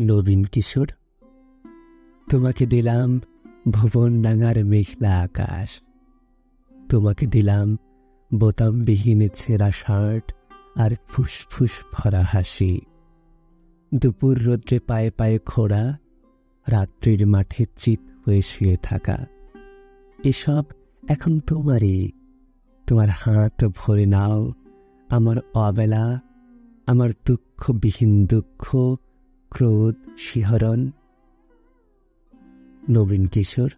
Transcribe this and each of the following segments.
নবীন কিশোর, তোমাকে দিলাম ভুবন ডাঙার মেঘলা আকাশ। তোমাকে দিলাম বোতামবিহীন ছেঁড়া শার্ট আর ফুসফুস ভরা হাসি। দুপুর রৌদ্রে পায়ে পায়ে খোড়া, রাত্রির মাঠে চিত হয়ে শুয়ে থাকা। এসব এখন তোমারই। তোমার হাত ভরে নাও আমার অবেলা, আমার দুঃখবিহীন দুঃখ ক্রোধ, শিহরণ। নবীন কিশোর,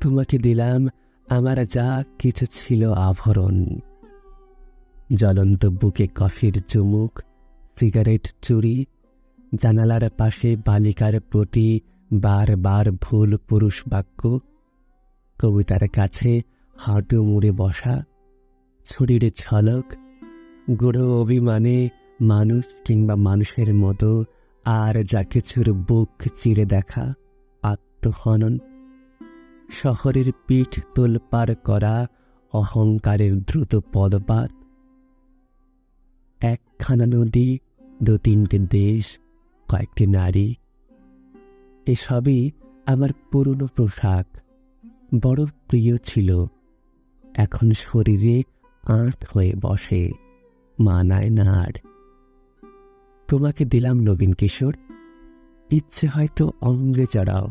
তোমাকে দিলাম আমার যা কিছু ছিল আভরণ। জ্বলন্ত বুকে কফির চুমুক, সিগারেট চুরি, জানালার পাশে বালিকার প্রতি বারবার ভুল পুরুষ বাক্য, কবিতার কাছে হাঁটু মুড়ে বসা, ছুরির ঝলক, গুঁড়ো অভিমানে মানুষ কিংবা মানুষের মতো আর যা কিছুর বুক চিরে দেখা আত্মহনন। শহরের পিঠ তোলপার করা অহংকারের দ্রুত পদপাত। একখানা নদী দু তিনটে দেশ, কয়েকটি নারী। এসবই আমার পুরনো পোশাক, বড় প্রিয় ছিল। এখন শরীরে আঁট হয়ে বসে, মানায় না আর। তোমাকে দিলাম নবীন কিশোর। ইচ্ছে হয়তো অঙ্গে চড়াও,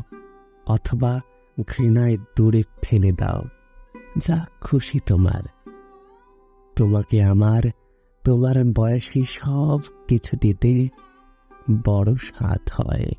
অথবা ঘৃণায় দূরে ফেলে দাও, যা খুশি তোমার। তোমাকে আমার, তোমার বয়সী সব কিছু দিতে বড় স্বাদ হয়।